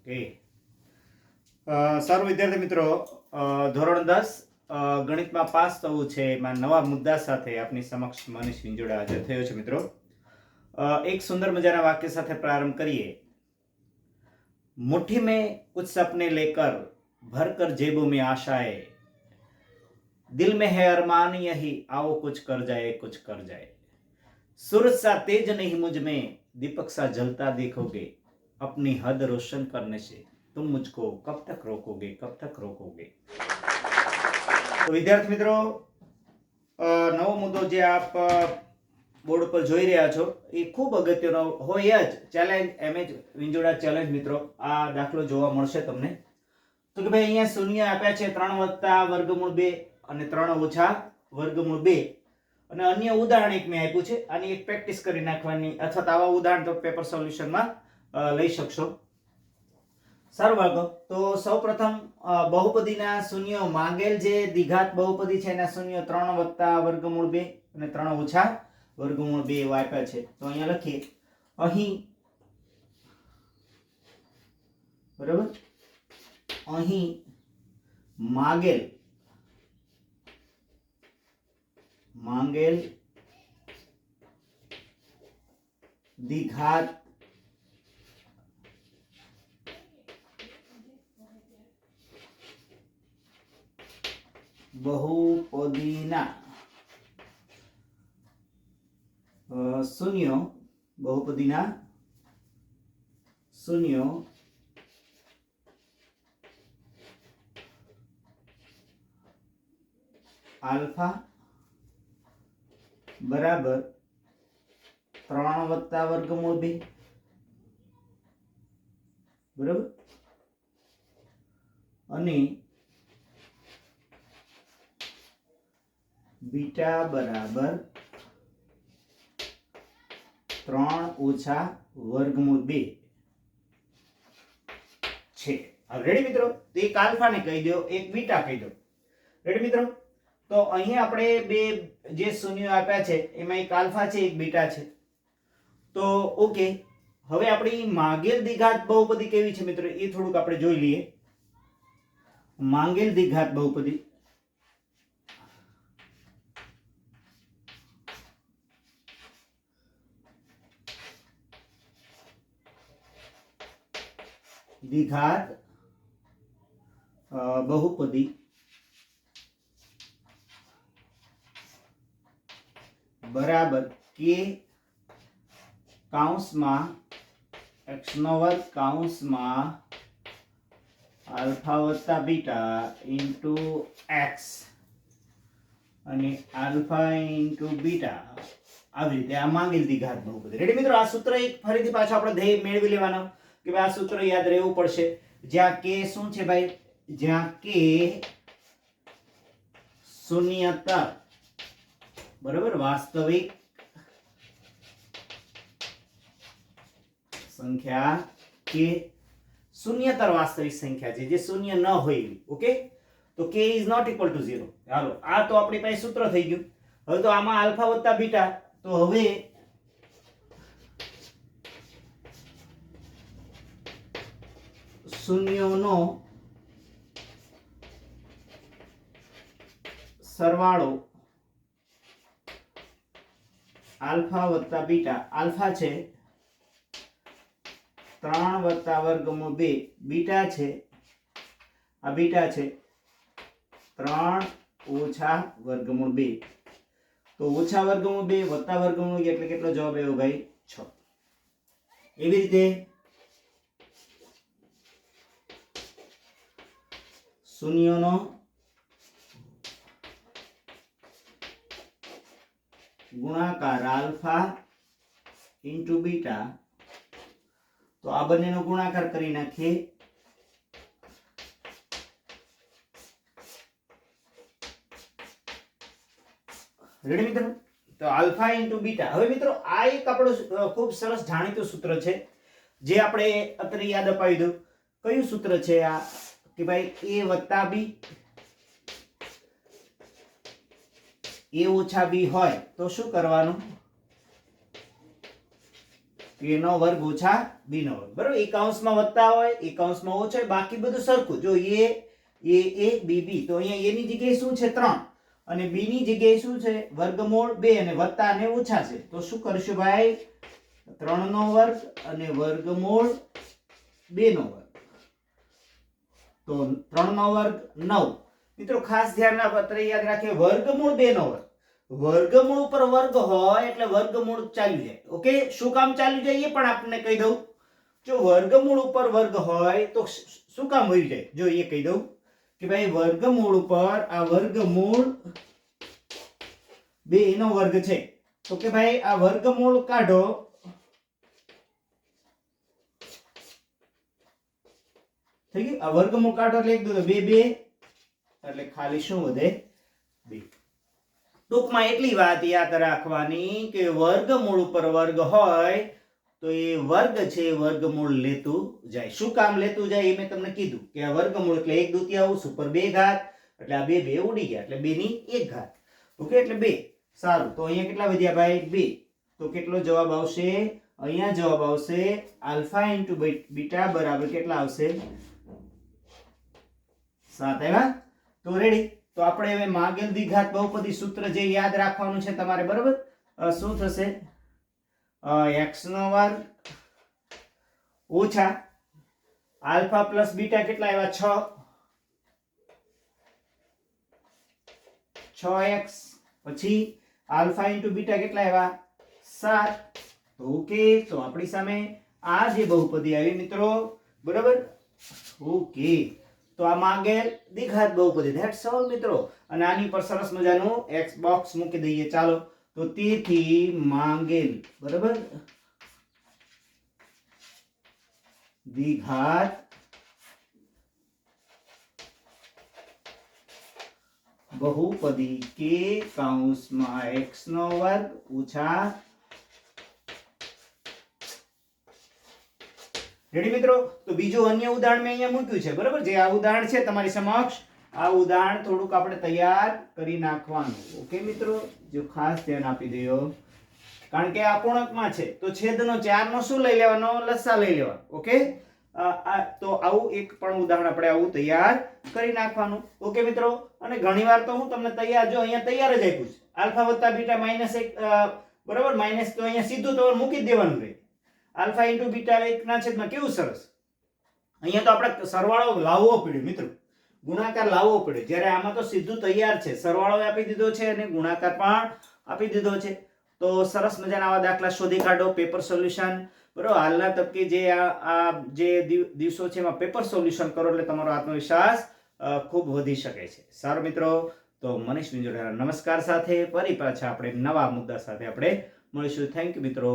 Okay અ, સારું વિદ્યાર્થી મિત્રો અ, ધોરણ દસ અ, ગણિતમાં પાસ થવું છે એમાં નવા મુદ્દા સાથે આપની સમક્ષ મનીષ વિંજોડા હાજર થયો છે મિત્રો અ, એક સુંદર મજાના વાક્ય સાથે પ્રારંભ કરીએ मुट्ठी में कुछ सपने लेकर भर कर जेबों में आशाएं दिल में है अरमान यही आओ कुछ कर जाए कुछ कर जाए सूरज सा तेज नहीं मुझ में दीपक सा जलता देखोगे अपनी हद रोशन करने से तुम मुझको कब तक रोकोगे कब तक रोकोगे તો વિદ્યાર્થી મિત્રો અ, નવો મુદ્દો જે આપ અ, બોર્ડ પર જોઈ રહ્યા છો એ ખૂબ અગત્યનો હોય જ ચેલેન્જ એમ જ વિંજોડા ચેલેન્જ મિત્રો આ દાખલો જોવા મળશે તમને તો કે ભાઈ અહીંયા શૂન્ય આપ્યા છે ત્રણ વત્તા વર્ગમૂળ બે અને ત્રણ ઓછા વર્ગમૂળ બે અને અન્ય ઉદાહરણ એક મેં આપ્યું છે આની એક પ્રેક્ટિસ કરી નાખવાની અથવા તો આવા ઉદાહરણ તો પેપર સોલ્યુશનમાં લઈ શકશો. સારું બાળકો, તો સૌપ્રથમ બહુપદીના શૂન્યો માંગેલ જે દ્વિઘાત બહુપદી છે એના શૂન્યો ત્રણ વત્તા વર્ગમૂળ બે અને ત્રણ ઓછા વર્ગમૂળ બે એવા આપ્યા છે. તો અહીંયા લખીએ. અહીં, બરાબર? અહીં માંગેલ માંગેલ દ્વિઘાત બહુપદીના. શૂન્ય બહુપદીના. શૂન્યો. આલ્ફા બરાબર ત્રણ વત્તા વર્ગમૂળ બે. બરાબર? અને બીટા બરાબર ત્રણ ઓછા વર્ગમૂળ બે છે. હવે રેડી મિત્રો? તો એક આલ્ફાને કહી દો, એક બીટા કહી દો. રેડી મિત્રો? તો અહીંયા આપણે બે જે શૂન્યો આપ્યા છે, એમાં એક આલ્ફા છે, એક બીટા છે. તો ઓકે હવે આપણી માંગેલ દ્વિઘાત બહુપદી કેવી છે મિત્રો? એ થોડુંક આપણે જોઈ લઈએ. માંગેલ દ્વિઘાત બહુપદી. દ્વિઘાત બહુપદી બરાબર કે કાઉન્સમાં એક્સનો વર્ગ કાઉન્સમાં આલ્ફા વત્તા બીટા ઇન્ટુ એક્સ અને આલ્ફા ઇન્ટુ બીટા આવી રીતે આ માંગેલ દ્વિઘાત બહુપદી. રેડી મિત્રો? આ સૂત્ર એક ફરીથી પાછો આપણે ધ્યેય મેળવી લેવાનો. કે આ સૂત્ર યાદ રહેવું પડશે. જ્યાં કે શું છે ભાઈ? જ્યાં કે શૂન્યતર બરોબર? વાસ્તવિક સંખ્યા કે શૂન્યતર વાસ્તવિક સંખ્યા છે, જે શૂન્ય ન હોય ઓકે? તો k is not equal to zero હાલો, આ તો આપણી પાસે સૂત્ર થઈ ગયું. હવે તો આમાં આલ્ફા વત્તા બીટા. તો હવે શૂન્યોનો સરવાળો આલ્ફા વત્તા બીટા. આલ્ફા છે ત્રણ વત્તા વર્ગમાં બે. બીટા છે, આ બીટા છે ત્રણ ઓછા વર્ગમૂળ બે. તો ઓછા વર્ગમૂળ બે વત્તા વર્ગમૂળ એટલે કેટલો જવાબ આવ્યો ભાઈ? છ. એવી રીતે શૂન્યોનો ગુણાકાર આલ્ફા ઇન્ટુ બીટા. તો આ બંનેનો ગુણાકાર કરી નાખીએ. રેડી મિત્રો? તો આલ્ફા ઇન્ટુ બીટા. હવે મિત્રો, આ એક આપણું ખૂબ સરસ જાણીતું સૂત્ર છે. જે આપણે અત્યારે યાદ અપાવી દઉં. કયું સૂત્ર છે આ? કે ભાઈ એ વત્તા બી એ ઓછા બી હોય તો શું કરવાનું? એનો વર્ગ ઓછા બી નો વર્ગ બરોબર? એક અંશમાં વધતા હોય, એક અંશમાં ઓછો હોય, બાકી બધું સરખું. જો એ એ એ, બી બી. તો અહીંયા એની જગ્યાએ શું છે? ત્રણ. અને બી ની જગ્યાએ શું છે? વર્ગમૂળ બે અને વત્તા અને ઓછા છે. તો શું કરશું ભાઈ? ત્રણ નો વર્ગ અને વર્ગમૂળ બે નો વર્ગ. તો ત્રણનો વર્ગ નવ. મિત્રો ખાસ ધ્યાન પત્ર યાદ રાખીએ, વર્ગમૂળ બે નો વર્ગ. વર્ગમૂળ ઉપર વર્ગ હોય એટલે વર્ગમૂળ ચાલ્યું જાય. ઓકે? શું કામ ચાલ્યું જાય એ પણ આપણને કહી દઉં. જો વર્ગમૂળ ઉપર વર્ગ હોય તો શું કામ હોય જાય? જો એ કહી દઉં કે ભાઈ વર્ગમૂળ ઉપર આ વર્ગમૂળ બે એનો વર્ગ છે. તો કે ભાઈ આ વર્ગમૂળ કાઢો થઈ ગયું? આ વર્ગમૂળ કાઢો એટલે એક, દો બે બે. એટલે ખાલી શું વધે? બે. ટૂંકમાં એટલી વાત યાદ રાખવાની કે વર્ગમૂળ ઉપર વર્ગ હોય તો એ વર્ગ છે વર્ગમૂળ લેતું જાય. શું કામ લેતું જાય એ મેં તમને કીધું કે આ વર્ગમૂળ એટલે એક દુતિયાંશ ઉપર બે ઘાત, એટલે આ બે બે ઉડી ગયા, એટલે બે ની એક ઘાત. ઓકે, એટલે બે. સારું, તો અહીંયા કેટલા વધ્યા ભાઈ? બે. તો કેટલો જવાબ આવશે? અહીંયા જવાબ આવશે આલ્ફા ઇન્ટુ બીટા બરાબર કેટલા આવશે? સાત આવ્યા? તો રેડી તો આપણે હવે માગેલ દ્વિઘાત બહુપદી સૂત્ર જે યાદ રાખવાનું છે તમારે, બરોબર? શું થશે? એક્સ નો વર્ગ ઓછા આલ્ફા પ્લસ બીટા કેટલા આવ્યા? છ. છ એક્સ. પછી આલ્ફા ઇન્ટુ બીટા કેટલા આવ્યા? સાત. ઓકે, તો આપણી સામે આ જે બહુપદી આવી, મિત્રો. બરાબર? ઓકે. તો આ માંગેલ દ્વિઘાત બહુપદી ધેટ્સ ઓલ મિત્રો. અને આની પર સરસ મજાનું એક્સ બોક્સ મૂકી દઈએ. ચાલો. તો તેથી માંગેલ બરાબર? દ્વિઘાત બહુપદી કે કૌંસમાં એક્સ નો વર્ગ ઓછા રેડી મિત્રો? તો બીજું અન્ય ઉદાહરણ મેં અહીંયા મૂક્યું છે, બરાબર? જે આ ઉદાહરણ છે તમારી સમક્ષ, આ ઉદાહરણ થોડુંક આપણે તૈયાર કરી નાખવાનું. ઓકે મિત્રો? જો ખાસ ધ્યાન આપી દો કારણ કે આ પૂર્ણકમાં છે, તો છેદનો ચારનો શું લઈ લેવાનો? લસ્સા લઈ લેવાનો. ઓકે તો આવું એક પણ ઉદાહરણ આપણે આવું તૈયાર કરી નાખવાનું. ઓકે મિત્રો? અને ઘણીવાર તો હું તમને તૈયાર, જો અહીંયા તૈયાર જ આપ્યું છે. આલ્ફા વત્તા બીટા માઇનસ એક બરાબર? માઇનસ તો અહીંયા સીધું તો મૂકી દેવાનું રહે. આલ્ફા ઇન્ટુ બીટા એકના છેદમાં કેવું સરસ? અહીંયા તો આપણે સરવાળો લાવવો પડ્યો મિત્રો. ગુણાકાર લાવવો પડ્યો. જ્યારે આમાં તો સીધું તૈયાર છે. સરવાળો આપી દીધો છે અને ગુણાકાર પણ આપી દીધો છે. તો સરસ મજાના આવા દાખલા શોધી કાઢો. Paper solution. બરોબર? હાલના તબકે જે આ જે દિવસો છે એમાં પેપર સોલ્યુશન કરો એટલે તમારો આત્મવિશ્વાસ ખૂબ વધી શકે છે. સારું મિત્રો, તો મનીષ મિંજોડા નમસ્કાર સાથે ફરી પાછા આપણે નવા મુદ્દા સાથે આપણે મળીશું. થેન્ક યુ મિત્રો.